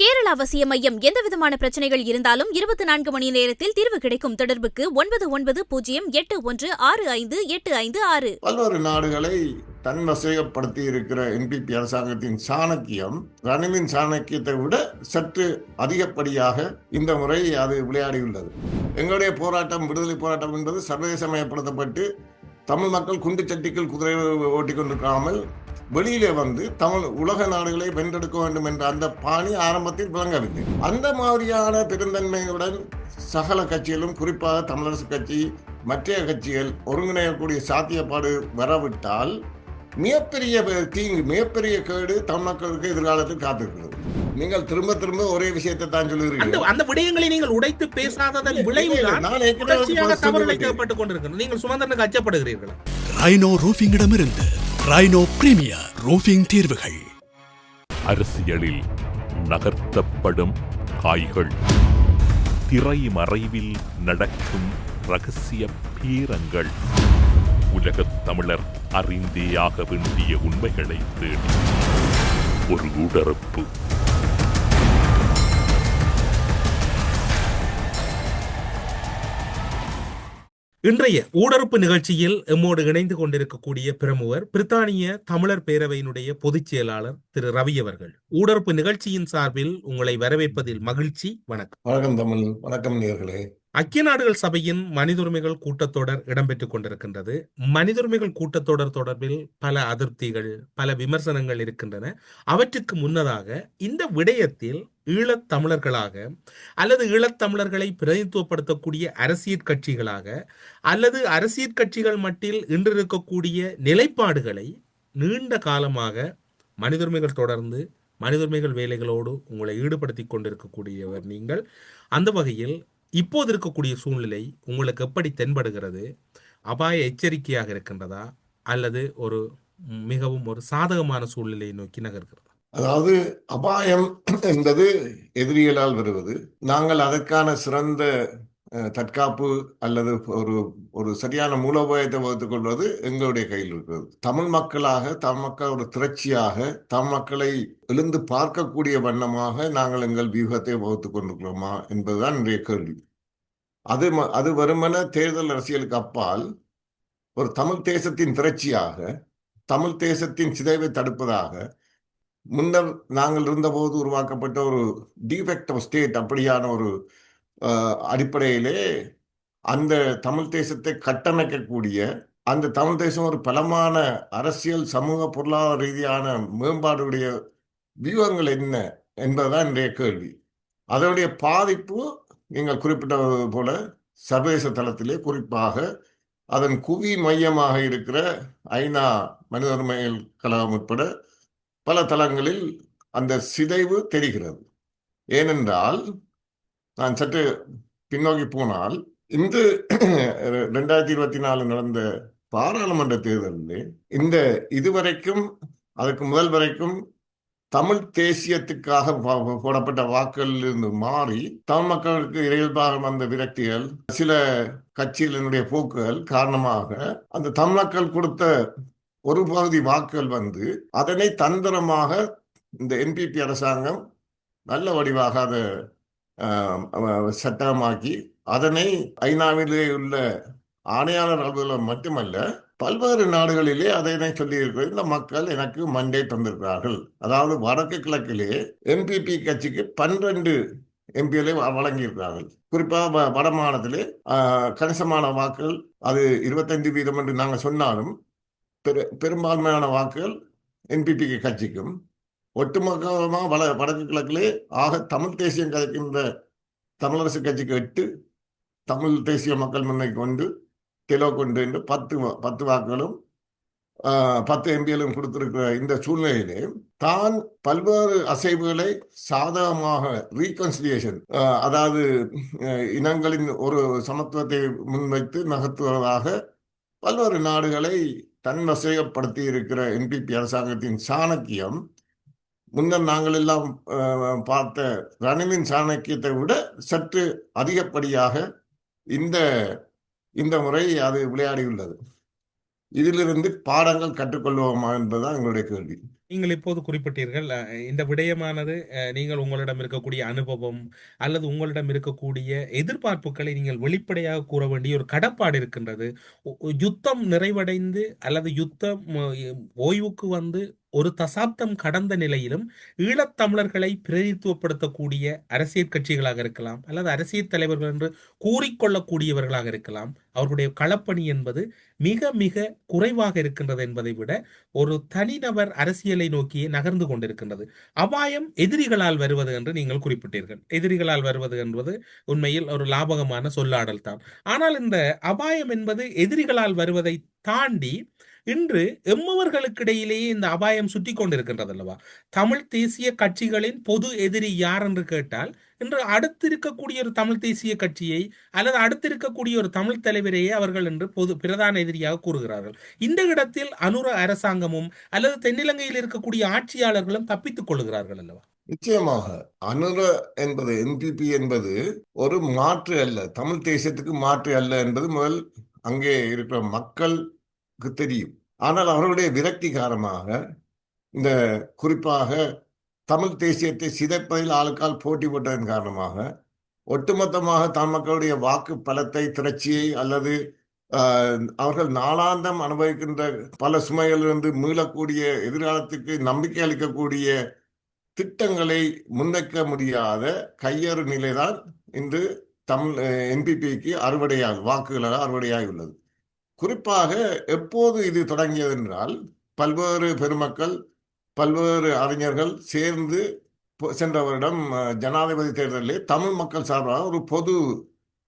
கேரள அவசிய மையம் எந்தவிதமான பிரச்சனைகள் இருந்தாலும் இருபத்தி நான்கு மணி நேரத்தில் தீர்வு கிடைக்கும் தொடர்புக்கு ஒன்பது ஒன்பது பூஜ்ஜியம் எட்டு ஒன்று ஆறு ஐந்து எட்டு ஐந்து ஆறு. பல்வேறு நாடுகளை தன்வசப்படுத்தி இருக்கிற என்பிபி அரசாங்கத்தின் சாணக்கியம் ரணிலின் சாணக்கியத்தை விட சற்று அதிகப்படியாக இந்த முறை அது விளையாடியுள்ளது. எங்களுடைய போராட்டம் விடுதலை போராட்டம் என்பது சர்வதேசமயப்படுத்தப்பட்டு தமிழ் மக்கள் குண்டு சட்டிக்குள் குதிரை ஓட்டிக்கொண்டிருக்காமல் வெளியிலே வந்து தமிழ் உலக நாடுகளை வென்றெடுக்க வேண்டும் என்ற அந்த பாணி ஆரம்பத்தில் விளங்கவில்லை. அந்த மாதிரியான பெருந்தன்மையுடன் சகல கட்சிகளும் குறிப்பாக தமிழரசு கட்சி மற்ற கட்சிகள் ஒருங்கிணையக்கூடிய சாத்தியப்பாடு வரவிட்டால் மிகப்பெரிய தீங்கு மிகப்பெரிய கேடு தமிழ் மக்களுக்கு எதிர்காலத்தில் காத்திருக்கிறது. நீங்கள் திரும்ப திரும்ப ஒரே விஷயத்தை தான் சொல்லுகிறீர்கள். அந்த விடயங்களை நீங்கள் உடைத்து பேசாததன் இல்லை, விளைவுதான் நான் ஏற்கனவே தொடர்ச்சியாக கொண்டிருக்கிறது. நீங்கள் சுமந்திரனுக்கு அச்சப்படுகிறீர்களா? ரைனோ பிரீமியர் ரூஃபிங் தீர்வுகள். அரசியலில் நகர்த்தப்படும் காய்கள். திரை மறைவில் நடக்கும் ரகசிய பீரங்கள். உலகத் தமிழர் அறிந்தேயாக வேண்டிய உண்மைகளை தேடி. ஒரு உடறுப்பு இன்றைய ஊடறுப்பு நிகழ்ச்சியில் எம்மோடு இணைந்து கொண்டிருக்கக்கூடிய பிரமுகர் பிரித்தானிய தமிழர் பேரவையினுடைய பொதுச் செயலாளர் திரு. ரவி அவர்கள். ஊடறுப்பு நிகழ்ச்சியின் சார்பில் உங்களை வரவேற்பதில் மகிழ்ச்சி. வணக்கம். வணக்கம் தமிழ். வணக்கம் நேர்களே ஐக்கிய நாடுகள் சபையின் மனிதுரிமைகள் கூட்டத்தொடர் இடம்பெற்றுக் கொண்டிருக்கின்றது. மனிதுரிமைகள் கூட்டத்தொடர் தொடர்பில் பல அதிருப்திகள் பல விமர்சனங்கள் இருக்கின்றன. அவற்றுக்கு முன்னதாக இந்த விடயத்தில் ஈழத் தமிழர்களாக அல்லது ஈழத்தமிழர்களை பிரதிநிதித்துவப்படுத்தக்கூடிய அரசியல் கட்சிகளாக அல்லது அரசியல் கட்சிகள் மட்டில் இன்று இருக்கக்கூடிய நிலைப்பாடுகளை நீண்ட காலமாக மனிதுரிமைகள் தொடர்ந்து மனிதுரிமைகள் வேலைகளோடு உங்களை ஈடுபடுத்தி கொண்டிருக்கக்கூடியவர் நீங்கள். அந்த வகையில் இப்போது இருக்கக்கூடிய சூழ்நிலை உங்களுக்கு எப்படி தென்படுகிறது? அபாய எச்சரிக்கையாக இருக்கின்றதா? அல்லது ஒரு மிகவும் ஒரு சாதகமான சூழ்நிலையை நோக்கி நகர்கிறது? அதாவது அபாயம் என்பது எதிரிகளால் வருவது. நாங்கள் அதற்கான சிறந்த தற்காப்பு அல்லது ஒரு ஒரு சரியான மூலோபாயத்தை வகுத்துக் கொள்வது எங்களுடைய கையில் இருக்கிறது. தமிழ் மக்களாக தமிழ் மக்கள் ஒரு திரட்சியாக தமிழ் மக்களை எழுந்து பார்க்கக்கூடிய வண்ணமாக நாங்கள் எங்கள் வியூகத்தை வகுத்துக் கொண்டிருக்கிறோமா என்பதுதான் என்னுடைய கேள்வி. அது ம- அது வருமென தேர்தல் அரசியலுக்கு அப்பால் ஒரு தமிழ் தேசத்தின் திரட்சியாக தமிழ் தேசத்தின் சிதைவை தடுப்பதாக முன்னர் நாங்கள் இருந்தபோது உருவாக்கப்பட்ட ஒரு டிஃபெக்ட் ஸ்டேட் அப்படியான ஒரு அடிப்படையிலே அந்த தமிழ் தேசத்தை கட்டமைக்கக்கூடிய அந்த தமிழ் தேசம் ஒரு பலமான அரசியல் சமூக பொருளாதார ரீதியான மேம்பாடுடைய வியூகங்கள் என்ன என்பதுதான் இன்றைய கேள்வி. அதனுடைய பாதிப்பு நீங்கள் குறிப்பிட்டது போல சர்வதேச தளத்திலே குறிப்பாக அதன் குவி மையமாக இருக்கிற ஐநா மனித உரிமைகள் கழகம் உட்பட பல தளங்களில் அந்த சிதைவு தெரிகிறது. ஏனென்றால் நான் சற்று பின்னோக்கி போனால் இந்த ரெண்டாயிரத்தி இருபத்தி நாலு நடந்த பாராளுமன்ற தேர்தலில் இந்த இதுவரைக்கும் அதற்கு முதல் வரைக்கும் தமிழ் தேசியத்துக்காக போடப்பட்ட வாக்குகளில் இருந்து மாறி தமிழ் மக்களுக்கு இயல்பாக வந்த விரக்திகள் சில கட்சிகளினுடைய போக்குகள் காரணமாக அந்த தமிழ் மக்கள் கொடுத்த ஒரு பகுதி வாக்குகள் வந்து அதனை தந்திரமாக இந்த என்பிபி அரசாங்கம் நல்ல வடிவாக அதை சட்டமாக்கி அதனை ஐநாவிலே உள்ள ஆணையாளர் அலுவலகம் மட்டுமல்ல பல்வேறு நாடுகளிலே அதனை சொல்லியிருக்கிறது. இந்த மக்கள் எனக்கு மண்டே தந்திருக்கிறார்கள். அதாவது வடக்கு கிழக்கிலே எம்பிபி கட்சிக்கு பன்னிரண்டு எம்பிகளை வழங்கியிருக்கிறார்கள். குறிப்பாக வ- வட மாநிலத்திலே கணிசமான வாக்குகள் அது இருபத்தஞ்சு வீதம் என்று நாங்கள் சொன்னாலும் பெரு பெரும்பான்மையான வாக்குகள் என்பிபி கட்சிக்கும். ஒட்டுமொத்தமாக வட வடக்கு கிழக்கிலே ஆக தமிழ் தேசியம் கதைக்கின்ற தமிழரசு கட்சிக்கு எட்டு தமிழ் தேசிய மக்கள் முன்னை கொண்டு கிலோ கொண்டு என்று பத்து வா- பத்து வாக்குகளும் பத்து எம்பிகளும் கொடுத்திருக்கிற இந்த சூழ்நிலையிலே தான் பல்வேறு அசைவுகளை சாதகமாக ரீகன்சிலியேஷன் அதாவது இனங்களின் ஒரு சமத்துவத்தை முன்வைத்து நகர்த்துவதாக பல்வேறு நாடுகளை தன்வசப்படுத்தி இருக்கிற என்பிபி அரசாங்கத்தின் சாணக்கியம் முன்னர் நாங்கள் எல்லாம் பார்த்த ரணிலின் சாணக்கியத்தை விட சற்று அதிகப்படியாக இந்த இந்த முறை அது விளையாடியுள்ளது இதிலிருந்து பாடங்கள் கற்றுக்கொள்வோமா என்பதுதான் எங்களுடைய கேள்வி. நீங்கள் இப்போது குறிப்பிட்டீர்கள் இந்த விடயமானது நீங்கள் உங்களிடம் இருக்கக்கூடிய அனுபவம் அல்லது உங்களிடம் இருக்கக்கூடிய எதிர்பார்ப்புகளை நீங்கள் வெளிப்படையாக கூற வேண்டிய ஒரு கடப்பாடு இருக்கின்றது. யுத்தம் நிறைவடைந்து அல்லது யுத்தம் ஓய்வுக்கு வந்து ஒரு தசாப்தம் கடந்த நிலையிலும் ஈழத்தமிழர்களை பிரதிநிதித்துவப்படுத்தக்கூடிய அரசியல் கட்சிகளாக இருக்கலாம் அல்லது அரசியல் தலைவர்கள் என்று கூறிக்கொள்ளக்கூடியவர்களாக இருக்கலாம். அவர்களுடைய களப்பணி என்பது மிக மிக குறைவாக இருக்கின்றது என்பதை விட ஒரு தனிநபர் அரசியலை நோக்கி நகர்ந்து கொண்டிருக்கின்றது. அபாயம் எதிரிகளால் வருவது என்று நீங்கள் குறிப்பிட்டீர்கள். எதிரிகளால் வருவது என்பது உண்மையில் ஒரு லாபகமான சொல்லாடல் தான். ஆனால் இந்த அபாயம் என்பது எதிரிகளால் வருவதை தாண்டி இன்று எம்மவர்களுக்கிடையிலேயே இந்த அபாயம் சுற்றி கொண்டிருக்கின்றது அல்லவா தமிழ் தேசிய கட்சிகளின் பொது எதிரி யார் என்று கேட்டால் இன்று அடுத்து இருக்கக்கூடிய ஒரு தமிழ் தேசிய கட்சியை அல்லது அடுத்திருக்கக்கூடிய ஒரு தமிழ் தலைவரையே அவர்கள் என்று பொது பிரதான எதிரியாக கூறுகிறார்கள். இந்த இடத்தில் அனுர அரசாங்கமும் அல்லது தென்னிலங்கையில் இருக்கக்கூடிய ஆட்சியாளர்களும் தப்பித்துக் கொள்கிறார்கள் அல்லவா? நிச்சயமாக அனுர என்பது என்பிபி என்பது ஒரு மாற்று அல்ல. தமிழ் தேசியத்துக்கு மாற்று அல்ல என்பது முதல் அங்கே இருக்கிற மக்கள் தெரியும். ஆனால் அவர்களுடைய விரக்தி காரணமாக இந்த குறிப்பாக தமிழ் தேசியத்தை சிதைப்பதில் ஆளுக்கால் போட்டி போட்டதன் காரணமாக ஒட்டுமொத்தமாக தமிழ் மக்களுடைய வாக்கு பலத்தை திரட்சியை அல்லது அவர்கள் நாளாந்தம் அனுபவிக்கின்ற பல சுமைகளிலிருந்து மீளக்கூடிய எதிர்காலத்துக்கு நம்பிக்கை அளிக்கக்கூடிய திட்டங்களை முன்வைக்க முடியாத கையறு நிலைதான் இன்று தமிழ் என்பிபிக்கு அறுவடையாக வாக்குகளாக அறுவடையாகி உள்ளது குறிப்பாக எப்போது இது தொடங்கியது என்றால் பல்வேறு பெருமக்கள் பல்வேறு அறிஞர்கள் சேர்ந்து சென்ற வருடம் ஜனாதிபதி தேர்தலிலே தமிழ் மக்கள் சார்பாக ஒரு பொது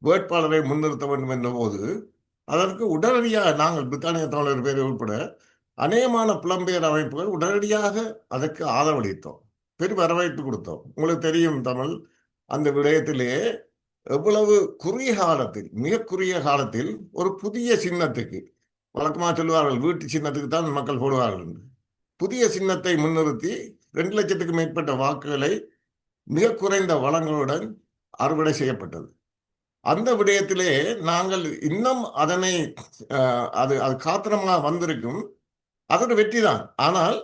வேட்பாளரை முன்னிறுத்த வேண்டும் என்ற போது அதற்கு உடனடியாக நாங்கள் பிரித்தானிய தமிழர் பேர் உட்பட அநேகமான புலம்பெயர் அமைப்புகள் உடனடியாக அதற்கு ஆதரவளித்தோம். பெரும் வரவேற்பு கொடுத்தோம். உங்களுக்கு தெரியும் தமிழ் அந்த விடயத்திலே எவ்வளவு குறுகிய காலத்தில் மிக குறுகிய காலத்தில் ஒரு புதிய சின்னத்துக்கு வழக்கமாக சொல்லுவார்கள் வீட்டு சின்னத்துக்கு தான் மக்கள் போடுவார்கள் என்று. புதிய சின்னத்தை முன்னிறுத்தி ரெண்டு லட்சத்துக்கு மேற்பட்ட வாக்குகளை மிக குறைந்த வளங்களுடன் அறுவடை செய்யப்பட்டது அந்த விடயத்திலே நாங்கள் இன்னும் அதனை அது அது காத்திரமாக வந்திருக்கும் அதோட வெற்றிதான் ஆனால்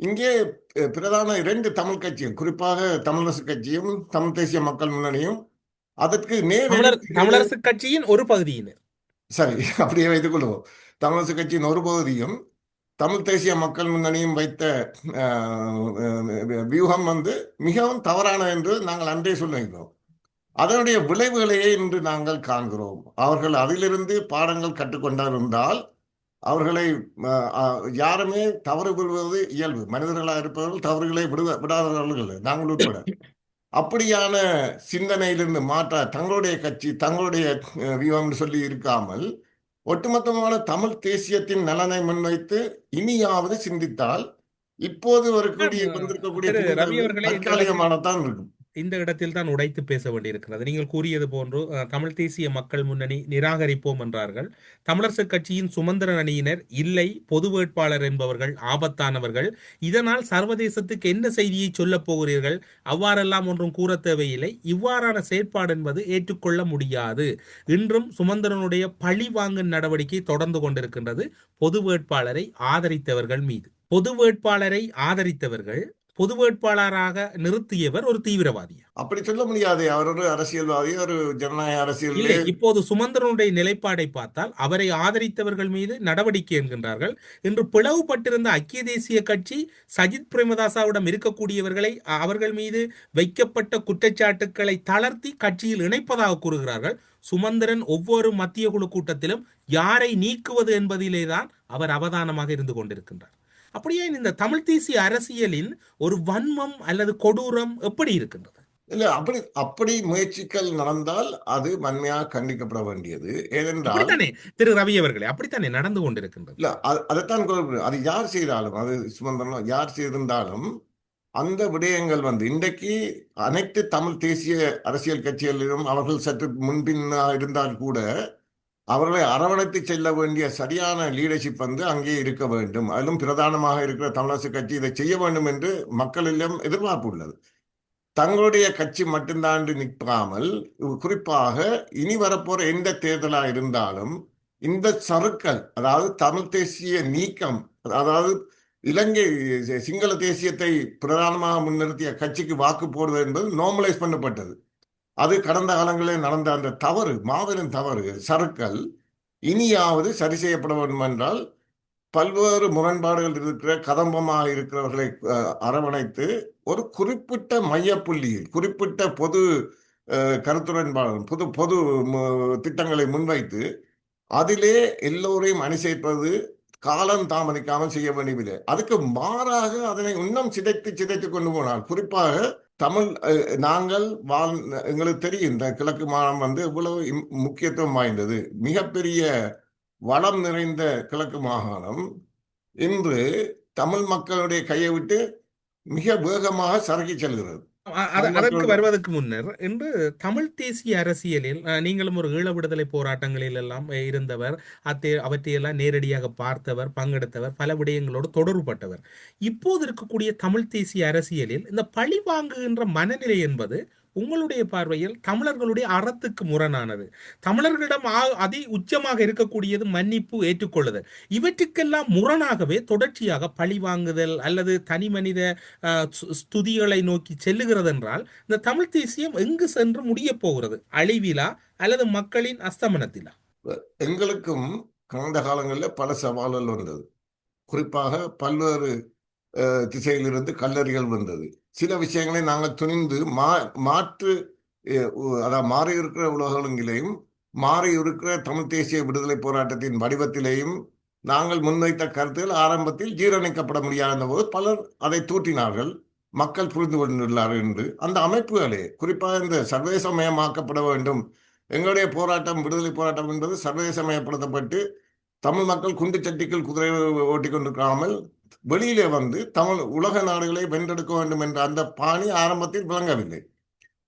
இங்கே பிரதான இரண்டு தமிழ் கட்சியும் குறிப்பாக தமிழரசு கட்சியும் தமிழ் தேசிய மக்கள் முன்னணியும் அதற்கு நேர் தமிழரசு கட்சியின் ஒரு பகுதியினர். சரி அப்படியே வைத்துக் கொள்வோம். தமிழரசு கட்சியின் ஒரு பகுதியும் தமிழ் தேசிய மக்கள் முன்னணியும் வைத்த வியூகம் வந்து மிகவும் தவறான என்று நாங்கள் அன்றே சொல்லுகிறோம் அதனுடைய விளைவுகளையே இன்று நாங்கள் காண்கிறோம். அவர்கள் அதிலிருந்து பாடங்கள் கற்றுக்கொண்டிருந்தால் அவர்களை யாருமே தவறு விடுவது இயல்பு. மனிதர்களாக இருப்பவர்கள் தவறுகளை விடுவ விடாதவர்கள் நாங்கள் உட்பட. அப்படியான சிந்தனையிலிருந்து மாற்ற தங்களுடைய கட்சி தங்களுடைய வியூகம்னு சொல்லி இருக்காமல் ஒட்டுமொத்தமான தமிழ் தேசியத்தின் நலனை முன்வைத்து இனியாவது சிந்தித்தால் இப்போது வரக்கூடிய வந்திருக்கக்கூடிய தற்காலிகமானதான் இருக்கும். இந்த இடத்தில் தான் உடைத்து பேச வேண்டியிருக்கிறது. நீங்கள் கூறியது போன்று தமிழ் தேசிய மக்கள் முன்னணி நிராகரிப்போம் என்றார்கள். தமிழரசு கட்சியின் சுமந்திரன் அணியினர் இல்லை பொது வேட்பாளர் என்பவர்கள் ஆபத்தானவர்கள். இதனால் சர்வதேசத்துக்கு என்ன செய்தியை சொல்லப் போகிறீர்கள்? அவ்வாறெல்லாம் ஒன்றும் கூற தேவையில்லை. இவ்வாறான செயற்பாடு என்பது ஏற்றுக்கொள்ள முடியாது. இன்றும் சுமந்திரனுடைய பழி வாங்கும் நடவடிக்கை தொடர்ந்து கொண்டிருக்கின்றது. பொது வேட்பாளரை ஆதரித்தவர்கள் மீது. பொது வேட்பாளரை ஆதரித்தவர்கள் பொது வேட்பாளராக நிறுத்தியவர் ஒரு தீவிரவாதியா? அப்படி சொல்ல முடியாது. அவர் ஒரு அரசியல்வாதி ஒரு ஜனநாயக இல்லை அரசியலிலே இப்போது சுமந்திரனுடைய நிலைப்பாடை பார்த்தால் அவரை ஆதரித்தவர்கள் மீது நடவடிக்கை என்கின்றார்கள் இன்று பிளவுபட்டிருந்த ஐக்கிய தேசிய கட்சி சஜித் பிரேமதாசாவிடம் இருக்கக்கூடியவர்களை அவர்கள் மீது வைக்கப்பட்ட குற்றச்சாட்டுக்களை தளர்த்தி கட்சியில் இணைப்பதாக கூறுகிறார்கள். சுமந்திரன் ஒவ்வொரு மத்திய குழு கூட்டத்திலும் யாரை நீக்குவது என்பதிலேதான் அவர் அவதானமாக இருந்து கொண்டிருக்கின்றார். அப்படியே இந்த தமிழ் தேசிய அரசியலின் ஒரு வன்மம் அல்லது கொடூரம் எப்படி இருக்கின்றது? இல்ல அப்படி அப்படி முயற்சிகள் நடந்தால் அது வன்மையாக கண்டிக்கப்பட வேண்டியது. ஏனென்றால் திரு ரவி அவர்களே அப்படித்தானே நடந்து கொண்டிருக்கின்றது? இல்ல அது- அதைத்தான். அது யார் செய்தாலும் அது சுமந்திரன் யார் செய்திருந்தாலும் அந்த விடயங்கள் வந்து இன்றைக்கு அனைத்து தமிழ் தேசிய அரசியல் கட்சிகளிலும் அவர்கள் சற்று முன்பின்னா இருந்தால் கூட அவர்களை அரவணைத்து செல்ல வேண்டிய சரியான லீடர்ஷிப் வந்து அங்கே இருக்க வேண்டும். அதிலும் பிரதானமாக இருக்கிற தமிழரசு கட்சி இதை செய்ய வேண்டும் என்று மக்களிடம் எதிர்பார்ப்பு உள்ளது. தங்களுடைய கட்சி மட்டும்தான் நிற்காமல் குறிப்பாக இனி வரப்போற எந்த தேர்தலா இருந்தாலும் இந்த சறுக்கல் அதாவது தமிழ் தேசிய நீக்கம் அதாவது இலங்கை சிங்கள தேசியத்தை பிரதானமாக முன்னிறுத்திய கட்சிக்கு வாக்கு போடுவது என்பது நார்மலைஸ் பண்ணப்பட்டது. அது கடந்த காலங்களில் நடந்த அந்த தவறு மாபெரும் தவறு சறுக்கல் இனியாவது சரி செய்யப்பட வேண்டும் என்றால் பல்வேறு முரண்பாடுகள் இருக்கிற கதம்பமாக இருக்கிறவர்களை அரவணைத்து ஒரு குறிப்பிட்ட மையப்புள்ளியில் குறிப்பிட்ட பொது கருத்துடன்பாடு பொது பொது திட்டங்களை முன்வைத்து அதிலே எல்லோரையும் அணி சேர்ப்பது காலம் தாமதிக்காமல் செய்ய வேண்டியதில்லை. அதுக்கு மாறாக அதனை இன்னும் சிதைத்து சிதைத்து கொண்டு போனால் குறிப்பாக தமிழ் நாங்கள் வாழ் எங்களுக்கு தெரியும் இந்த கிழக்கு மாநிலம் வந்து இவ்வளவு முக்கியத்துவம் வாய்ந்தது. மிகப்பெரிய வளம் நிறைந்த கிழக்கு மாகாணம். இன்று தமிழ் மக்களுடைய கையை விட்டு மிக வேகமாக சறுக்கி செல்கிறது. அதற்கு வருவதற்கு முன்னர் இன்று தமிழ் தேசிய அரசியலில் நீங்களும் ஒரு ஈழ விடுதலை போராட்டங்களில் எல்லாம் இருந்தவர் அத்தை அவற்றையெல்லாம் நேரடியாக பார்த்தவர் பங்கெடுத்தவர் பல விடயங்களோடு தொடர்புபட்டவர். இப்போது இருக்கக்கூடிய தமிழ் தேசிய அரசியலில் இந்த பழி வாங்குகின்ற மனநிலை என்பது உங்களுடைய பார்வையில் தமிழர்களுடைய அறத்துக்கு முரணானது. தமிழர்களிடம் ஆ- அதி உச்சமாக இருக்கக்கூடியது மன்னிப்பு ஏற்றுக்கொள்ளுதல். இவற்றுக்கெல்லாம் முரணாகவே தொடர்ச்சியாக பழி வாங்குதல் அல்லது தனி மனித ஸ்துதிகளை நோக்கி செல்லுகிறது என்றால் இந்த தமிழ் தேசியம் எங்கு சென்று முடிய போகிறது? அழிவிலா அல்லது மக்களின் அஸ்தமனத்திலா? எங்களுக்கும் கடந்த காலங்களில் பல சவால்கள் வந்தது. குறிப்பாக பல்வேறு திசையிலிருந்து கல்லறிகள் வந்தது. சில விஷயங்களை நாங்கள் துணிந்து மா மாற்று அதாவது மாறி இருக்கிற உலகங்களிலேயும் மாறி இருக்கிற தமிழ் தேசிய விடுதலை போராட்டத்தின் வடிவத்திலேயும் நாங்கள் முன்வைத்த கருத்துகள் ஆரம்பத்தில் ஜீரணிக்கப்பட முடியாத போது பலர் அதை தூற்றினார்கள் மக்கள் புரிந்து கொண்டுள்ளார்கள் என்று. அந்த அமைப்புகளே குறிப்பாக இந்த சர்வதேசமயமாக்கப்பட வேண்டும். எங்களுடைய போராட்டம் விடுதலை போராட்டம் என்பது சர்வதேசமயப்படுத்தப்பட்டு தமிழ் மக்கள் குண்டு சட்டிக்குள் குதிரை ஓட்டி கொண்டிருக்காமல் வெளியிலே வந்து தமிழ் உலக நாடுகளை வென்றெடுக்க வேண்டும் என்ற அந்த பாணி ஆரம்பத்தில் விளங்கவில்லை.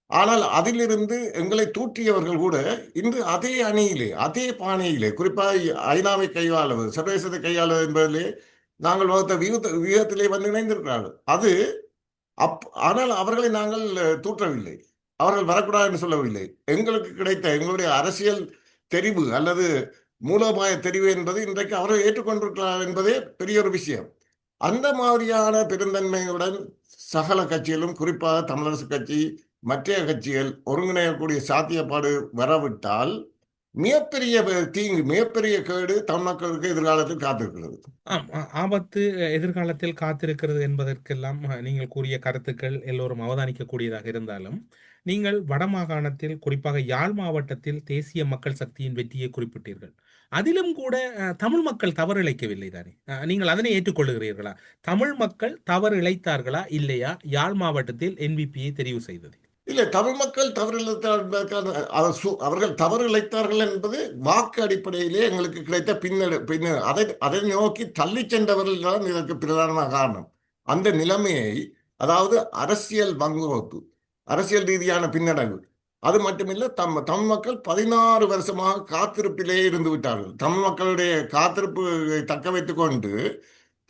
ஆனால் அதிலிருந்து எங்களை தூற்றியவர்கள் கூட இன்று அதே அணியிலே அதே பாணியிலே குறிப்பாக ஐநாவை கையாளுவது சர்வதேசத்தை கையாளுவது என்பதிலே நாங்கள் வகுத்த வியூத வியூகத்திலே வந்து இணைந்திருக்கிறார்கள். அது அப் ஆனால் அவர்களை நாங்கள் தூற்றவில்லை. அவர்கள் வரக்கூடாது என்று சொல்லவில்லை. எங்களுக்கு கிடைத்த எங்களுடைய அரசியல் தெரிவு அல்லது மூலோபாய தெரிவு என்பது இன்றைக்கு அவர்கள் ஏற்றுக்கொண்டிருக்கிறார் என்பதே பெரிய ஒரு விஷயம். அந்த மாதிரியான பெருந்தன்மையுடன் சகல கட்சிகளும் குறிப்பாக தமிழரசு கட்சி மற்ற கட்சிகள் ஒருங்கிணையக்கூடிய சாத்தியப்பாடு வரவிட்டால் மிகப்பெரிய தீங்கு மிகப்பெரிய கேடு தமிழ் மக்களுக்கு எதிர்காலத்தில் காத்திருக்கிறது. ஆ- ஆபத்து எதிர்காலத்தில் காத்திருக்கிறது என்பதற்கெல்லாம் நீங்கள் கூறிய கருத்துக்கள் எல்லோரும் அவதானிக்கக்கூடியதாக இருந்தாலும் நீங்கள் வடமாகாணத்தில் குறிப்பாக யாழ் மாவட்டத்தில் தேசிய மக்கள் சக்தியின் வெற்றியை குறிப்பிட்டீர்கள். அதிலும் கூட தமிழ் மக்கள் தவறு இழைக்கவில்லை தானே? நீங்கள் அதனை ஏற்றுக்கொள்கிறீர்களா தமிழ் மக்கள் தவறு இழைத்தார்களா? இல்லையா? யாழ் மாவட்டத்தில் என்பிபியை தெரிவு செய்தது இல்லை தமிழ் மக்கள் தவறு இழைத்தார் அவர்கள் தவறு இழைத்தார்கள் என்பது வாக்கு அடிப்படையிலே எங்களுக்கு கிடைத்த பின்னடை பின்னர் அதை அதை நோக்கி தள்ளி சென்றவர்கள் தான் இதற்கு பிரதான காரணம். அந்த நிலைமையை அதாவது அரசியல் வங்குரோப்பு அரசியல் ரீதியான பின்னடைவு. அது மட்டுமில்லை தம் தமிழ் மக்கள் பதினாறு வருஷமாக காத்திருப்பிலே இருந்து விட்டார்கள். தமிழ் மக்களுடைய காத்திருப்பு தக்க வைத்து கொண்டு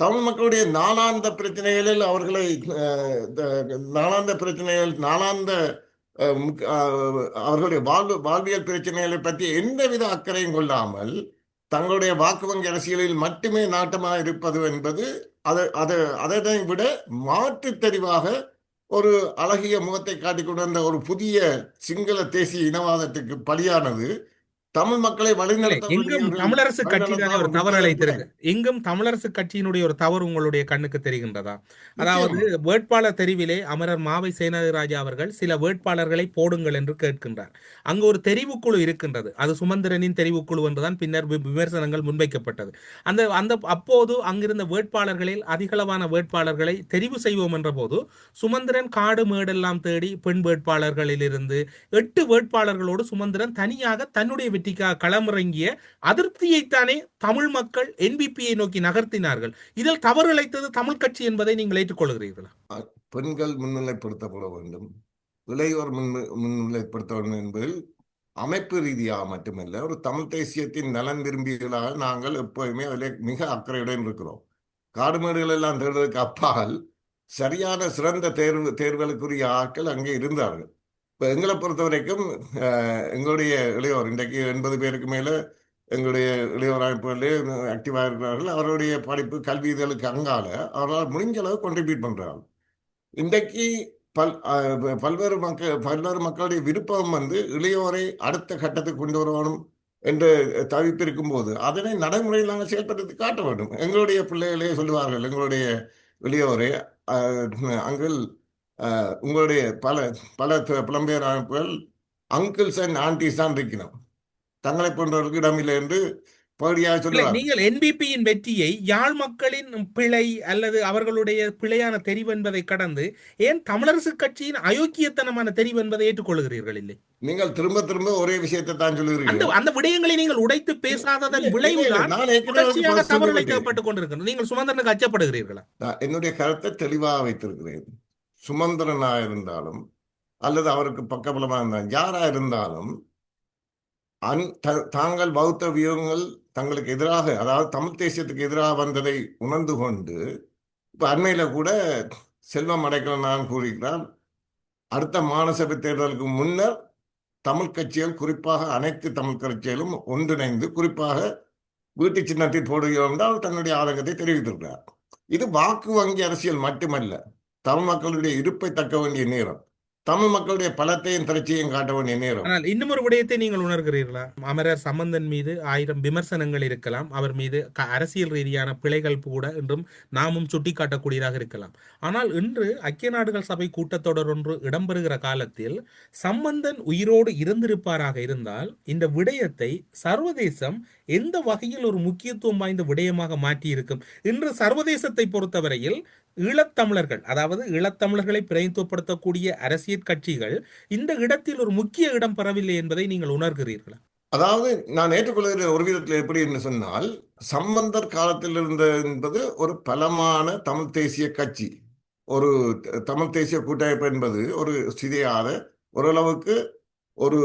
தமிழ் மக்களுடைய நாளாந்த பிரச்சனைகளில் அவர்களை நாளாந்த பிரச்சனைகள் நாளாந்த அவர்களுடைய வாழ்வு வாழ்வியல் பிரச்சனைகளை பற்றி எந்தவித அக்கறையும் கொள்ளாமல் தங்களுடைய வாக்கு வங்கி அரசியலில் மட்டுமே நாட்டமாக இருப்பது என்பது அதை அதை அதை விட மாற்றுத் தெரிவாக ஒரு அழகிய முகத்தை காட்டிக் வந்த ஒரு புதிய சிங்கள தேசிய இனவாதத்துக்கு பலியானது தமிழ் மக்களை வழிநடத்த எங்கும் தமிழரசு கட்சி தானே ஒரு தவறு விட்டதன் இழைத்திருக்கு எங்கும் தமிழரசு கட்சியினுடைய ஒரு தவறு உங்களுடைய கண்ணுக்கு தெரிகின்றதா? அதாவது வேட்பாளர் தெரிவிலே அமரர் மாவை சேனாதிராஜா அவர்கள் சில வேட்பாளர்களை போடுங்கள் என்று கேட்கின்றார். அங்கு ஒரு தெரிவுக்குழு இருக்கின்றது. அது சுமந்திரனின் தெரிவுக்குழு என்றுதான் பின்னர் விமர்சனங்கள் முன்வைக்கப்பட்டது. அந்த அந்த அப்போது அங்கிருந்த வேட்பாளர்களில் அதிகளவான வேட்பாளர்களை தெரிவு செய்வோம் என்ற போது சுமந்திரன் காடு மேடெல்லாம் தேடி பெண் வேட்பாளர்களிலிருந்து எட்டு வேட்பாளர்களோடு சுமந்திரன் தனியாக தன்னுடைய வெற்றிக்காக களமிறங்கிய அதிருப்தியைத்தானே தமிழ் மக்கள் என்பிபியை நோக்கி நகர்த்தினார்கள். இதில் தவறு தமிழ் கட்சி என்பதை நீங்கள் ஏற்றுக்கொள்கிறீர்களா? பெண்கள் முன்னிலைப்படுத்தப்பட வேண்டும். இளையோர் முன் முன்னிலைப்படுத்த வேண்டும் என்பதில் அமைப்பு ரீதியாக மட்டுமல்ல ஒரு தமிழ் தேசியத்தின் நலன் விரும்பிகளாக நாங்கள் எப்போதுமே அதில் மிக அக்கறையுடன் இருக்கிறோம். காடுமேடுகள் எல்லாம் தேடுவதற்கு அப்பால் சரியான சிறந்த தேர்வு தேர்வுகளுக்குரிய ஆட்கள் அங்கே இருந்தார்கள். இப்போ எங்களை பொறுத்த வரைக்கும் எங்களுடைய இளையோர் இன்றைக்கு எண்பது பேருக்கு மேலே எங்களுடைய இளையோர் அமைப்புகளிலே ஆக்டிவாக இருக்கிறார்கள். அவருடைய படிப்பு கல்வி இதழுக்கு அங்கால அவரால் முடிஞ்ச அளவு கான்ட்ரிபியூட் பண்ணுறாங்க இன்றைக்கு பல் பல்வேறு மக்கள் பல்வேறு மக்களுடைய விருப்பம் வந்து இளையோரை அடுத்த கட்டத்துக்கு கொண்டு வரணும் என்று தவிப்பு இருக்கும்போது அதனை நடைமுறையில் நாங்கள் செயல்படுத்தி காட்ட வேண்டும். எங்களுடைய பிள்ளைகளே சொல்லுவார்கள் எங்களுடைய இளையோரை அங்கிள் உங்களுடைய பல பல புலம்பெயர் அமைப்புகள் அங்கிள்ஸ் அண்ட் ஆன்டிஸ் தான் இருக்கணும் தங்களை போன்றவர்களுக்கு இடமில்லை என்று பகுதியாக இல்லை, சொல்லுவார்கள். நீங்கள் என்பிபியின் வெற்றியை யாழ் மக்களின் பிழை அல்லது அவர்களுடைய பிழையான தெரிவு என்பதை கடந்து ஏன் தமிழரசு கட்சியின் அயோக்கியத்தனமான தெரிவு என்பதை ஏற்றுக்கொள்கிறீர்கள் இல்லை? நீங்கள் திரும்ப திரும்ப ஒரே விஷயத்தை தான் சொல்லுகிறீர்கள். அந்த விடயங்களை நீங்கள் உடைத்து பேசாததன் இல்லை, இல்லை, ஏற்கனவே தொடர்ச்சியாக தவறு கொண்டிருக்கிறது நீங்கள் சுமந்திரனுக்கு அச்சப்படுகிறீர்களா? என்னுடைய கருத்தை தெளிவாக வைத்திருக்கிறேன். சுமந்திரனா இருந்தாலும் அல்லது அவருக்கு பக்கபலமா இருந்தாலும் யாரா இருந்தாலும் அந் த- தாங்கள் பௌத்த வியூகங்கள் தங்களுக்கு எதிராக அதாவது தமிழ் தேசியத்துக்கு எதிராக வந்ததை உணர்ந்து கொண்டு இப்போ அண்மையில் கூட செல்வம் அடைக்கலன் கூறுகிறார் அடுத்த மாநசபை தேர்தலுக்கு முன்னர் தமிழ் கட்சிகள் குறிப்பாக அனைத்து தமிழ் கட்சிகளும் ஒன்றிணைந்து குறிப்பாக வீட்டு சின்னத்தில் போடுகிறோம் என்றால் தன்னுடைய ஆதங்கத்தை தெரிவித்திருக்கிறார். இது வாக்கு வங்கி அரசியல் மட்டுமல்ல. தமிழ் மக்களுடைய இருப்பை தக்க வேண்டிய நேரம். தமிழ் மக்களுடைய பலத்தையும் திரட்சியையும் காட்ட வேண்டிய நேரம். ஆனால் இன்னும் ஒரு விடயத்தை நீங்கள் உணர்கிறீர்களா? அமரர் சம்பந்தன் மீது ஆயிரம் விமர்சனங்கள் இருக்கலாம். அவர் மீது க- அரசியல் ரீதியான பிழைகள் கூட என்றும் நாமும் சுட்டிக்காட்டக்கூடியதாக இருக்கலாம். ஆனால் இன்று ஐக்கிய நாடுகள் சபை கூட்டத்தொடர் ஒன்று இடம்பெறுகிற காலத்தில் சம்பந்தன் உயிரோடு இருந்திருப்பாராக இருந்தால் இந்த விடயத்தை சர்வதேசம் எந்த வகையில் ஒரு முக்கியத்துவம் வாய்ந்த விடயமாக மாற்றியிருக்கும்? இன்று சர்வதேசத்தை பொறுத்தவரையில் ஈழத்தமிழர்கள் அதாவது ஈழத்தமிழர்களை பிரதிநிதித்துவப்படுத்தக்கூடிய அரசியல் கட்சிகள் இந்த இடத்தில் ஒரு முக்கிய இடம் பெறவில்லை என்பதை நீங்கள் உணர்கிறீர்களா? அதாவது நான் ஏற்றுக்கொள்கிற ஒரு விதத்தில் எப்படி என்று சொன்னால் சம்பந்தர் காலத்தில் இருந்த என்பது ஒரு பலமான தமிழ் தேசிய கட்சி. ஒரு த- தமிழ் தேசிய கூட்டமைப்பு என்பது ஒரு சிதையாத ஓரளவுக்கு ஒரு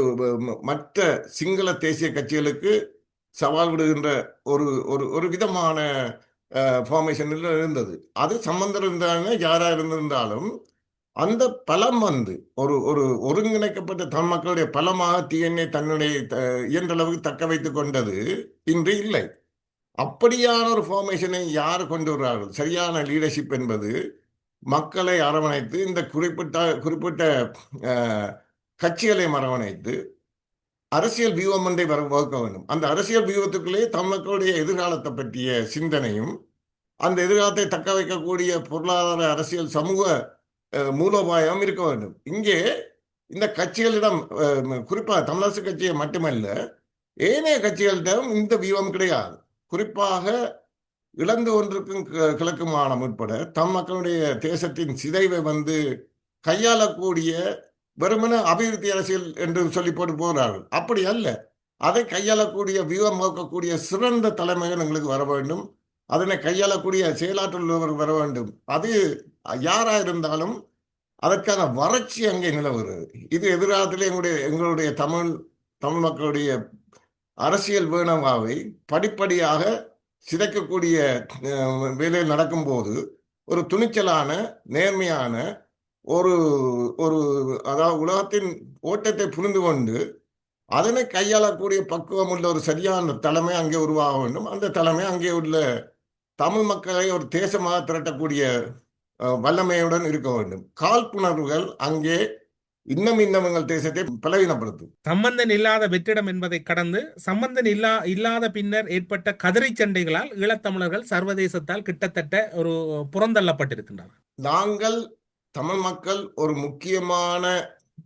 மற்ற சிங்கள தேசிய கட்சிகளுக்கு சவால் விடுகின்ற ஒரு ஒரு ஒரு விதமான ஃபார்மேஷனில் இருந்தது. அது சம்பந்தம் இருந்தாங்க யாராக இருந்திருந்தாலும் அந்த பலம் வந்து ஒரு ஒரு ஒருங்கிணைக்கப்பட்ட தமிழ் மக்களுடைய பலமாக டிஎன்ஏ தன்னுடைய த- தக்க வைத்து கொண்டது இன்று இல்லை. அப்படியான ஒரு ஃபார்மேஷனை யார் கொண்டு வருவார்கள் சரியான லீடர்ஷிப் என்பது மக்களை அரவணைத்து இந்த குறிப்பிட்ட குறிப்பிட்ட கட்சிகளை அரவணைத்து அரசியல் வியூகம் ஒன்றை வர வகுக்க வேண்டும். அந்த அரசியல் வியூகத்துக்குள்ளே தமிழ் எதிர்காலத்தை பற்றிய சிந்தனையும் அந்த எதிர்காலத்தை தக்க வைக்கக்கூடிய பொருளாதார அரசியல் சமூக மூலோபாயம் இருக்க வேண்டும். இங்கே இந்த கட்சிகளிடம் குறிப்பாக தமிழரசு கட்சியை மட்டுமல்ல ஏனைய கட்சிகளிடம் இந்த வியூகம் கிடையாது. குறிப்பாக இழந்து ஒன்றுக்கும் கி- கிழக்கு மாநிலம் உட்பட தம் மக்களுடைய தேசத்தின் சிதைவை வந்து கையாளக்கூடிய வெறுமன அபிவிருத்தி அரசியல் என்று சொல்லி போட்டு போகிறார்கள் அப்படி அல்ல. அதை கையாளக்கூடிய வியூகம் வகுக்கக்கூடிய சிறந்த தலைமைகள் எங்களுக்கு வர வேண்டும். அதனை கையாளக்கூடிய செயலாற்றல் உள்ளவர் வர வேண்டும். அது யாராக இருந்தாலும் அதற்கான வறட்சி அங்கே நிலவுகிறது. இது எதிர்காலத்தில் எங்களுடைய எங்களுடைய தமிழ் தமிழ் மக்களுடைய அரசியல் வேணவாவை படிப்படியாக சிதைக்கக்கூடிய வேலையில் வேலை நடக்கும்போது ஒரு துணிச்சலான நேர்மையான ஒரு ஒரு அதாவது உலகத்தின் ஓட்டத்தை புரிந்து கொண்டு அதனை கையாளக்கூடிய பக்குவம் உள்ள ஒரு சரியான தலைமை அங்கே உருவாக வேண்டும். அந்த தலைமை அங்கே உள்ள தமிழ் மக்களை ஒரு தேசமாக திரட்டக்கூடிய வல்லமையுடன் இருக்க வேண்டும். காழ்ப்புணர்வுகள் அங்கே இன்னும் இன்னும் எங்கள் தேசத்தை பலவீனப்படுத்தும். சம்பந்தன் இல்லாத வெற்றிடம் என்பதை கடந்து சம்பந்தன் இல்லா இல்லாத பின்னர் ஏற்பட்ட கதிரை சண்டைகளால் ஈழத்தமிழர்கள் சர்வதேசத்தால் கிட்டத்தட்ட ஒரு புறந்தள்ளப்பட்டிருக்கின்றார்கள் நாங்கள் தமிழ் மக்கள் ஒரு முக்கியமான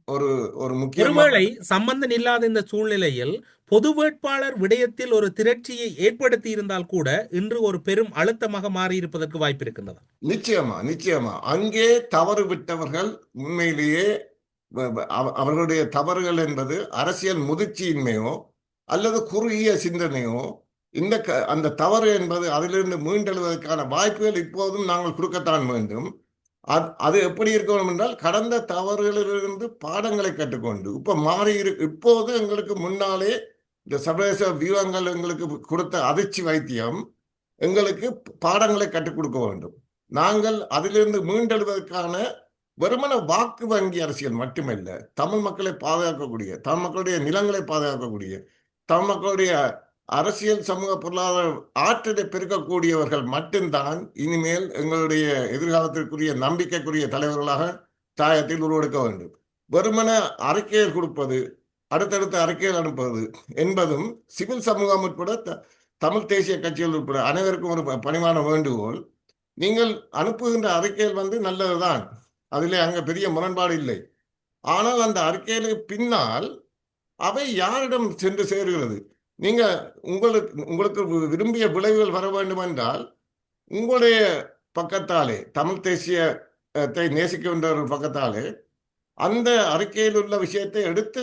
ஒரு ஒரு முக்கியமான ஒருவேளை சம்பந்தன் இல்லாத இந்த சூழ்நிலையில் பொது வேட்பாளர் விடயத்தில் ஒரு திரட்சியை ஏற்படுத்தி இருந்தால் கூட இன்று ஒரு பெரும் அழுத்தமாக மாறியிருப்பதற்கு வாய்ப்பு இருக்கின்றது. நிச்சயமா நிச்சயமா. அங்கே தவறு விட்டவர்கள் உண்மையிலேயே அவர்களுடைய தவறுகள் என்பது அரசியல் முதிர்ச்சியின்மையோ அல்லது குறுகிய சிந்தனையோ இந்த அந்த தவறு என்பது அதிலிருந்து மீண்டெழுவதற்கான வாய்ப்புகள் இப்போதும் நாங்கள் கொடுக்கத்தான் வேண்டும். அது அது எப்படி இருக்கணும் என்றால் கடந்த தவறுகளிலிருந்து பாடங்களை கற்றுக்கொண்டு இப்போ மாறி இரு இப்போது எங்களுக்கு முன்னாலே இந்த சர்வதேச வியூகங்கள் எங்களுக்கு கொடுத்த அதிர்ச்சி வைத்தியம் எங்களுக்கு பாடங்களை கற்றுக் கொடுக்க வேண்டும். நாங்கள் அதிலிருந்து மீண்டெழுவதற்கான வெறுமன வாக்கு வங்கி அரசியல் மட்டுமல்ல தமிழ் மக்களை பாதுகாக்கக்கூடிய தமிழ் மக்களுடைய நிலங்களை பாதுகாக்கக்கூடிய தமிழ் மக்களுடைய அரசியல் சமூக பொருளாதார ஆற்றலை பெருக்கக்கூடியவர்கள் மட்டும்தான் இனிமேல் எங்களுடைய எதிர்காலத்திற்குரிய நம்பிக்கைக்குரிய தலைவர்களாக தாயத்தில் உருவெடுக்க வேண்டும். வெறுமன அறிக்கைகள் கொடுப்பது அடுத்தடுத்த அறிக்கைகள் அனுப்புவது என்பதும் சிவில் சமூகம் உட்பட த- தமிழ் தேசிய கட்சிகள் உட்பட அனைவருக்கும் ஒரு ப- பணிவான வேண்டுகோள். நீங்கள் அனுப்புகின்ற அறிக்கைகள் வந்து நல்லதுதான். அதிலே அங்கே பெரிய முரண்பாடு இல்லை. ஆனால் அந்த அறிக்கைகளுக்கு பின்னால் அவை யாரிடம் சென்று சேர்கிறது? நீங்க உங்களுக்கு உங்களுக்கு விரும்பிய விளைவுகள் வர வேண்டும் என்றால் உங்களுடைய பக்கத்தாலே தமிழ் தேசியத்தை நேசிக்கின்ற ஒரு பக்கத்தாலே அந்த அறிக்கையில் உள்ள விஷயத்தை எடுத்து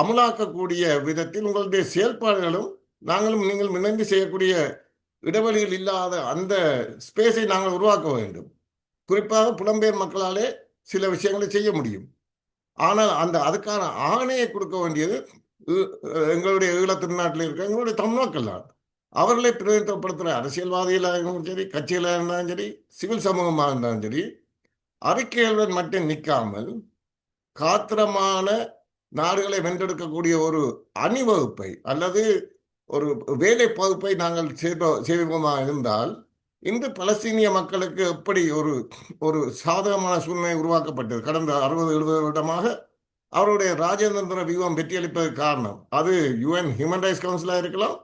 அமலாக்கக்கூடிய விதத்தில் உங்களுடைய செயல்பாடுகளும் நாங்களும் நீங்கள் இணைந்து செய்யக்கூடிய இடைவெளிகள் இல்லாத அந்த ஸ்பேஸை நாங்கள் உருவாக்க வேண்டும். குறிப்பாக புலம்பெயர் மக்களாலே சில விஷயங்களை செய்ய முடியும். ஆனால் அந்த அதுக்கான ஆணையை கொடுக்க வேண்டியது எங்களுடைய ஈழத் திருநாட்டில் இருக்க எங்களுடைய தமிழ்நாக்கள் தான். அவர்களை பிரதிநிதித்துவப்படுத்துகிற அரசியல்வாதிகளாக இருந்தாலும் சரி கட்சிகளாக இருந்தாலும் சரி சிவில் சமூகமாக இருந்தாலும் சரி அறிக்கைகளுடன் மட்டும் நிற்காமல் காத்திரமான நாடுகளை வென்றெடுக்கக்கூடிய ஒரு அணிவகுப்பை அல்லது ஒரு வேலை பகுப்பை நாங்கள் செய்தோ- செய்வோமாக இருந்தால் இன்று பலஸ்தீனிய மக்களுக்கு எப்படி ஒரு ஒரு சாதகமான சூழ்நிலை உருவாக்கப்பட்டது? கடந்த அறுபது எழுபது வருடமாக அவருடைய ராஜதந்திர வியூகம் வெற்றியளிப்பதற்கு காரணம். அது யுஎன் ஹியூமன் ரைட்ஸ் கவுன்சிலாக இருக்கலாம்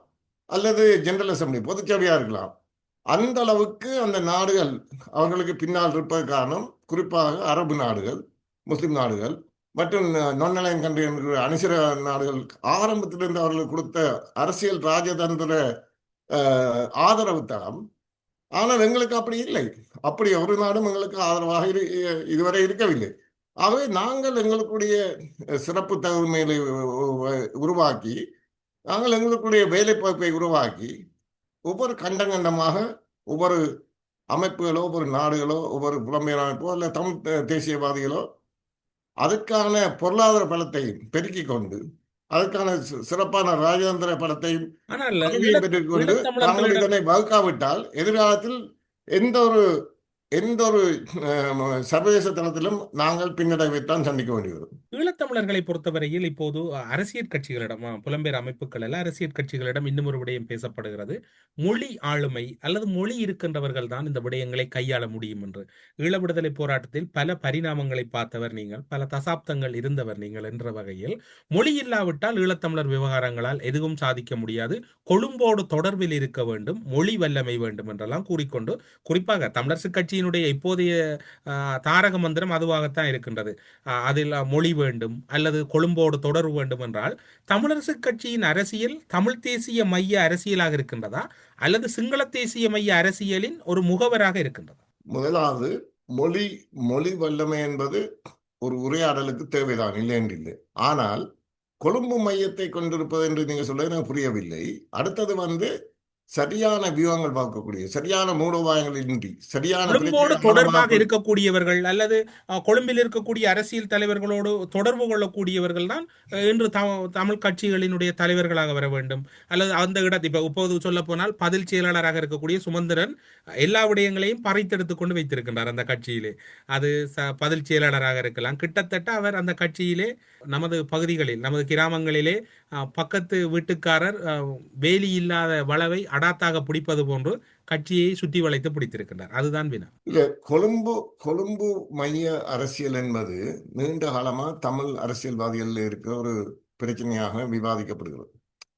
அல்லது ஜெனரல் அசம்பிளி பொதுச்சபையாக இருக்கலாம். அந்த அளவுக்கு அந்த நாடுகள் அவர்களுக்கு பின்னால் இருப்பது காரணம். குறிப்பாக அரபு நாடுகள் முஸ்லிம் நாடுகள் மற்றும் நொன்னலைன் கண்ட்ரி என்கிற அனுசர நாடுகள். ஆரம்பத்திலிருந்து அவர்களுக்கு கொடுத்த அரசியல் ராஜதந்திர ஆதரவு தளம் ஆனால் எங்களுக்கு அப்படி இல்லை. அப்படி ஒரு நாடும் எங்களுக்கு ஆதரவாக இரு இதுவரை இருக்கவில்லை. ஆகவே நாங்கள் எங்களுக்குடைய சிறப்பு தகுமைகளை உருவாக்கி நாங்கள் எங்களுக்குடைய வேலைப்பாய்ப்பை உருவாக்கி ஒவ்வொரு கண்டங்கண்டமாக ஒவ்வொரு அமைப்புகளோ ஒவ்வொரு நாடுகளோ ஒவ்வொரு புலம்பெயர் அமைப்போ அல்ல தமிழ் தேசியவாதிகளோ அதுக்கான பொருளாதார பலத்தையும் பெருக்கிக் கொண்டு அதுக்கான சி- சிறப்பான ராஜதந்திர பலத்தையும் ஆனால் பதவியை ஈழத்- பெற்றுக் கொண்டு நாங்கள் இதனை வகுக்காவிட்டால் எதிர்காலத்தில் எந்த ஒரு எந்த ஒரு சர்வதேச தளத்திலும் நாங்கள் பின்னடைவைத்தான் சந்திக்க வேண்டி வரும். ஈழத்தமிழர்களை பொறுத்தவரையில் இப்போது அரசியல் கட்சிகளிடம் புலம்பெயர் அமைப்புகள் எல்லாம் அரசியல் கட்சிகளிடம் இன்னும் ஒரு விடயம் பேசப்படுகிறது. மொழி ஆளுமை அல்லது மொழி இருக்கின்றவர்கள் தான் இந்த விடயங்களை கையாள முடியும் என்று. ஈழ விடுதலை போராட்டத்தில் பல பரிணாமங்களை பார்த்தவர் நீங்கள் பல தசாப்தங்கள் இருந்தவர் நீங்கள் என்ற வகையில் மொழி இல்லாவிட்டால் ஈழத்தமிழர் விவகாரங்களால் எதுவும் சாதிக்க முடியாது. கொழும்போடு தொடர்பில் இருக்க வேண்டும் மொழி வல்லமை வேண்டும் என்றெல்லாம் கூறிக்கொண்டு குறிப்பாக தமிழரசு கட்சியினுடைய இப்போதைய தாரக மந்திரம் அதுவாகத்தான் இருக்கின்றது. அதில் மொழி வேண்டும் அல்லது கொழும்போடு தொடர்பு வேண்டும் என்றால் தமிழரசு கட்சியின் அரசியல் தமிழ் தேசிய மைய அரசியலாக இருக்கின்றதா? அல்லது சிங்கள தேசிய மைய அரசியலின் ஒரு முகவராக இருக்கின்றதா? முதலாவது மொழி மொழி வல்லமை என்பது ஒரு உரையாடலுக்கு தேவைதான் இல்லை என்று இல்லை. ஆனால் கொழும்பு மையத்தை கொண்டிருப்பது என்று நீங்க சொல்ல எனக்கு புரியவில்லை. அடுத்தது வந்து சரியான வியூகங்கள் பார்க்கக்கூடிய சரியான மூலோபாயங்கள் இன்றி சரியான கொழும்போடு தொடர்பாக இருக்கக்கூடியவர்கள் அல்லது கொழும்பில் இருக்கக்கூடிய அரசியல் தலைவர்களோடு தொடர்பு கொள்ளக்கூடியவர்கள் தான் இன்று தமிழ் கட்சிகளினுடைய தலைவர்களாக வர வேண்டும். அல்லது அந்த இடத்தை இப்ப இப்போது சொல்ல போனால் பதில் செயலாளராக இருக்கக்கூடிய சுமந்திரன் எல்லா விடயங்களையும் பறித்தெடுத்து கொண்டு வைத்திருக்கின்றார் அந்த கட்சியிலே. அது பதில் செயலாளராக இருக்கலாம். கிட்டத்தட்ட அவர் அந்த கட்சியிலே நமது பகுதிகளில் நமது கிராமங்களிலே பக்கத்து வீட்டுக்காரர் வேலி இல்லாத வளவை அடாத்தாக பிடிப்பது போன்று கட்சியை சுற்றி வளைத்து பிடித்திருக்கின்றார். அதுதான் வினா. இல்ல கொழும்பு கொழும்பு மைய அரசியல் என்பது நீண்ட காலமா தமிழ் அரசியல்வாதிகளில் இருக்கிற ஒரு பிரச்சனையாக விவாதிக்கப்படுகிறது.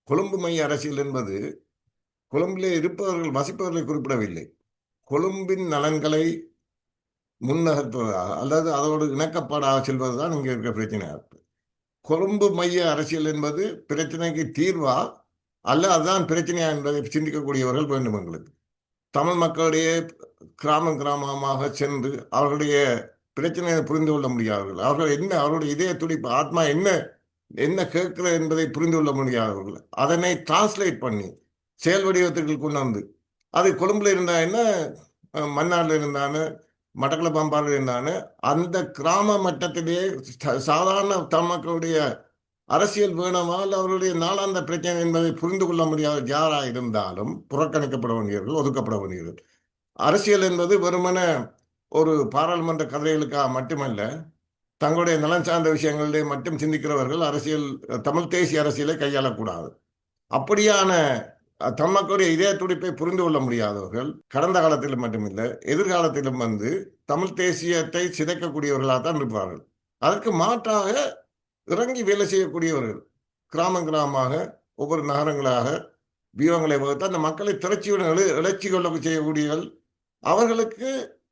கொழும்பு மைய அரசியல் என்பது கொழும்பிலே இருப்பவர்கள் வசிப்பவர்களை குறிப்பிடவில்லை. கொழும்பின் நலன்களை முன்னகர்த்துவதாக அல்லது அதோடு இணக்கப்பாடாக செல்வதுதான் இங்கே இருக்கிற பிரச்சனையாக இருக்கு. கொழும்பு மைய அரசியல் என்பது பிரச்சனைக்கு தீர்வா? அல்ல அதுதான் பிரச்சனையா என்பதை சிந்திக்கக்கூடியவர்கள் வேண்டும் எங்களுக்கு. தமிழ் மக்களுடைய கிராமம் கிராமமாக சென்று அவர்களுடைய பிரச்சனையை புரிந்து கொள்ள முடியாதவர்கள். அவர்கள் என்ன அவருடைய இதய துடிப்பு ஆத்மா என்ன என்ன கேட்கிறது என்பதை புரிந்து கொள்ள முடியாதவர்கள். அதனை டிரான்ஸ்லேட் பண்ணி செயல் வடிவத்திற்கு கொண்டு வந்து அது கொழும்புல இருந்தா என்ன அஹ், மன்னார்ல மட்டக்களப்பாம்பாறையில் இருந்தானு அந்த கிராம மட்டத்திலேயே சா- சாதாரண தமக்களுடைய அரசியல் வேணுமா அல்ல அவருடைய நாளாந்த பிரச்சனை என்பதை புரிந்து கொள்ள முடியாத யாராக இருந்தாலும் புறக்கணிக்கப்பட வேண்டியவர்கள் ஒதுக்கப்பட வேண்டியவர்கள். அரசியல் என்பது வெறுமன ஒரு பாராளுமன்ற கதைகளுக்காக மட்டுமல்ல தங்களுடைய நலன் சார்ந்த விஷயங்களிலே மட்டும் சிந்திக்கிறவர்கள் அரசியல் தமிழ் தேசிய அரசியலை கையாளக்கூடாது. அப்படியான அஹ், தமக்குடைய இதய துடிப்பை புரிந்து கொள்ள முடியாதவர்கள் கடந்த காலத்திலும் மட்டுமில்லை எதிர்காலத்திலும் வந்து தமிழ் தேசியத்தை சிதைக்கக்கூடியவர்களாக தான் இருப்பார்கள். அதற்கு மாற்றாக இறங்கி வேலை செய்யக்கூடியவர்கள் கிராமம் கிராமமாக ஒவ்வொரு நகரங்களாக வியூகங்களை வகுத்து அந்த மக்களை திரட்சியுடன் எழு எழுச்சி கொள்ள செய்யக்கூடியவர்கள். அவர்களுக்கு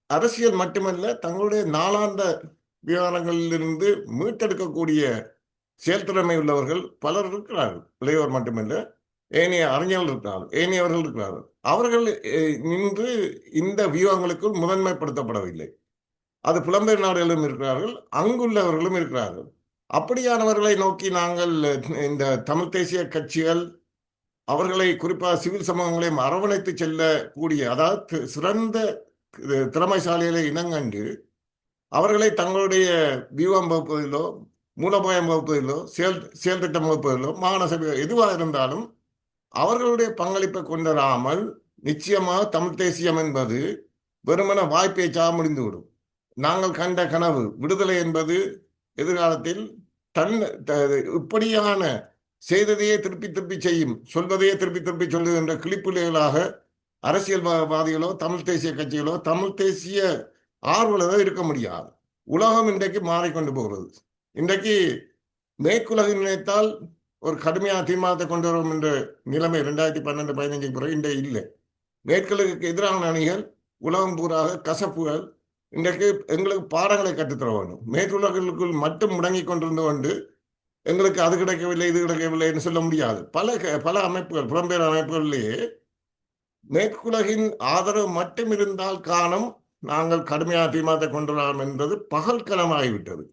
அரசியல் மட்டுமல்ல தங்களுடைய நாளாந்த விவகாரங்களிலிருந்து மீட்டெடுக்கக்கூடிய செயல்திறமை உள்ளவர்கள் பலர் இருக்கிறார்கள். இளையோர் மட்டுமல்ல ஏனைய அறிஞர்கள் இருக்கிறார்கள் ஏனையவர்கள் இருக்கிறார்கள். அவர்கள் நின்று இந்த வியூகங்களுக்குள் முதன்மைப்படுத்தப்படவில்லை. அது புலம்பெயர் நாடுகளும் இருக்கிறார்கள் அங்குள்ளவர்களும் இருக்கிறார்கள். அப்படியானவர்களை நோக்கி நாங்கள் இந்த தமிழ் தேசிய கட்சிகள் அவர்களை குறிப்பாக சிவில் சமூகங்களையும் அரவணைத்து செல்லக்கூடிய அதாவது சிறந்த திறமைசாலிகளை இனங்கண்டு அவர்களை தங்களுடைய வியூகம் வகுப்பதிலோ மூலோபாயம் வகுப்பதிலோ செயல் செயல் திட்டம் வகுப்பதிலோ மாகாண சபை எதுவாக இருந்தாலும் அவர்களுடைய பங்களிப்பை கொண்டராமல் நிச்சயமாக தமிழ் தேசியம் என்பது வெறுமன வாய்ப்பேச்சாக முடிந்துவிடும். நாங்கள் கண்ட கனவு விடுதலை என்பது எதிர்காலத்தில் தன் த- இப்படியான செய்ததையே திருப்பி திருப்பி செய்யும் சொல்வதையே திருப்பி திருப்பி சொல்லுகின்ற கிளிப்புலிகளாக அரசியல்வாதிகளோ தமிழ் தேசிய கட்சிகளோ தமிழ் தேசிய ஆர்வலரோ இருக்க முடியாது. உலகம் இன்றைக்கு மாறிக்கொண்டு போகிறது. இன்றைக்கு மேற்குலகம் நினைத்தால் ஒரு கடுமையான தீர்மானத்தை கொண்டு வரும் என்ற நிலைமை ரெண்டாயிரத்தி பன்னெண்டு பதினஞ்சுக்கு பிறகு இன்றே இல்லை. மேற்குலகுக்கு எதிரான அணிகள் உலகம் பூராக கசப்புகள். இன்றைக்கு எங்களுக்கு பாடங்களை கற்றுத்தர வேண்டும். மேற்குலகளுக்குள் மட்டும் முடங்கி கொண்டிருந்து கொண்டு எங்களுக்கு அது கிடைக்கவில்லை இது கிடைக்கவில்லை என்று சொல்ல முடியாது. பல க- பல அமைப்புகள் புலம்பெயர் அமைப்புகளிலேயே மேற்குலகின் ஆதரவு மட்டும் இருந்தால் காணும் நாங்கள் கடுமையான தீர்மானத்தை கொண்டு வரலாம் என்பது பகல்கலமாகிவிட்டது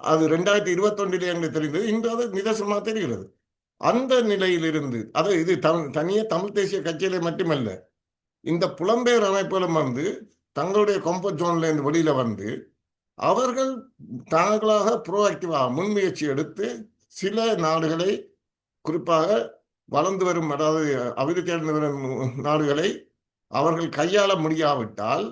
அது ரெண்டாயிரத்தி இருபத்தொன்றிலே எங்களுக்கு தெரிந்தது. இன்று அது நிதர்சனமாக தெரிகிறது. அந்த நிலையிலிருந்து அது இது தமிழ் தனியே தமிழ் தேசிய கட்சியிலே மட்டுமல்ல இந்த புலம்பெயர் அமைப்புகளும் வந்து தங்களுடைய கம்ஃபர்ட் ஜோன்லேருந்து வெளியில் வந்து அவர்கள் தாங்களாக ப்ரோஆக்டிவாக முன்முயற்சி எடுத்து சில நாடுகளை குறிப்பாக வளர்ந்து வரும் அதாவது அபிவிருத்தி அடைந்து வரும் நாடுகளை அவர்கள் கையாள முடியாவிட்டால்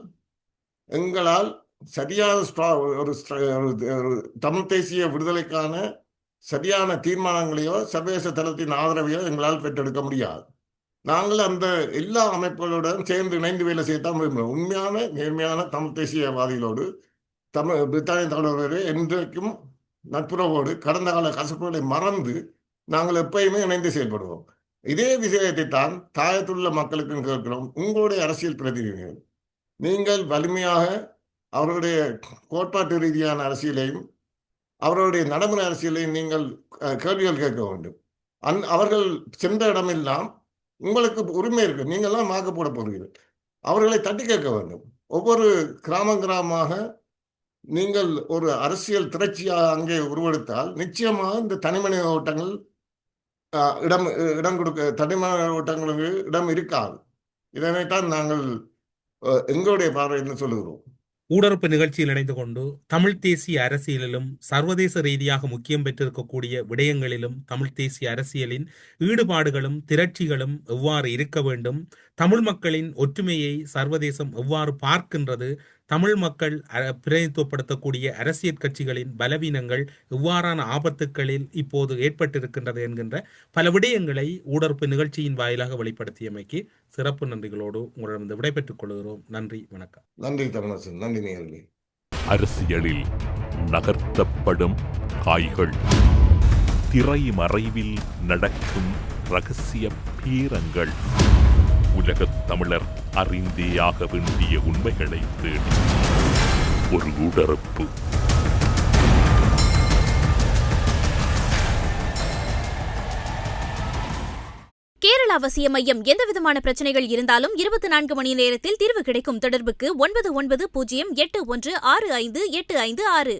எங்களால் சரியான ஸ்ட்ரா- ஒரு ஒரு- தமிழ் தேசிய விடுதலைக்கான சரியான தீர்மானங்களையோ சர்வதேச தளத்தின் ஆதரவையோ எங்களால் பெற்றெடுக்க முடியாது. நாங்கள் அந்த எல்லா அமைப்புகளுடன் சேர்ந்து இணைந்து வேலை செய்யத்தான் விரும்புகிறோம். உண்மையான நேர்மையான தமிழ் தேசியவாதிகளோடு தமிழ் பிரித்தானிய தலைவர்களே என்றைக்கும் நட்புறவோடு கடந்த கால கசப்புகளை மறந்து நாங்கள் எப்பயுமே இணைந்து செயல்படுவோம். இதே விஷயத்தை தான் தாயத்துள்ள மக்களுக்கும் கேட்கிறோம். உங்களுடைய அரசியல் பிரதிநிதிகள் நீங்கள் வலிமையாக அவர்களுடைய கோட்பாட்டு ரீதியான அரசியலையும் அவர்களுடைய நடைமுறை அரசியலையும் நீங்கள் கேள்விகள் கேட்க வேண்டும். அந் அவர்கள் சென்ற இடமெல்லாம் உங்களுக்கு உரிமை இருக்கு. நீங்கள்லாம் மாக்க போட போகிறீர்கள். அவர்களை தட்டி கேட்க வேண்டும். ஒவ்வொரு கிராமம் கிராமமாக நீங்கள் ஒரு அரசியல் திரட்சியாக அங்கே உருவெடுத்தால் நிச்சயமாக இந்த தனிமனித ஓட்டங்கள் இடம் இடம் கொடுக்க தனிமனித ஓட்டங்களுக்கு இடம் இருக்காது. இதனைத்தான் நாங்கள் எங்களுடைய பார்வைன்னு சொல்லுகிறோம். ஊடறுப்பு நிகழ்ச்சியில் இணைந்து கொண்டு தமிழ் தேசிய அரசியலிலும் சர்வதேச ரீதியாக முக்கியம் பெற்றிருக்கக்கூடிய விடயங்களிலும் தமிழ் தேசிய அரசியலின் ஈடுபாடுகளும் திரட்சிகளும் எவ்வாறு இருக்க வேண்டும்? தமிழ் மக்களின் ஒற்றுமையை சர்வதேசம் எவ்வாறு பார்க்கின்றது? தமிழ் மக்கள் அ- பிரதிநிதித்துவப்படுத்தக்கூடிய அரசியல் கட்சிகளின் பலவீனங்கள் எவ்வாறான ஆபத்துக்களில் இப்போது ஏற்பட்டிருக்கின்றது என்கின்ற பல விடயங்களை ஊடறுப்பு நிகழ்ச்சியின் வாயிலாக வெளிப்படுத்தியமைக்கு சிறப்பு நன்றிகளோடு உங்களிடம் விடைபெற்றுக் கொள்கிறோம். நன்றி வணக்கம். நன்றி தமிழரசன். நன்றி அரசியலில் நகர்த்தப்படும் காய்கள் திரைமறைவில் நடக்கும் ரகசிய பீரங்கள். உலகத் தமிழர் அறிந்தேயாக வேண்டிய உண்மைகளை தேடி. ஒரு உடறுப்பு கேரள அவசிய மையம் எந்தவிதமான பிரச்சனைகள் இருந்தாலும் இருபத்தி நான்கு மணி நேரத்தில் தீர்வு கிடைக்கும் தொடர்புக்கு ஒன்பது ஒன்பது பூஜ்ஜியம் எட்டு ஒன்று ஆறு ஐந்து எட்டு ஐந்து ஆறு.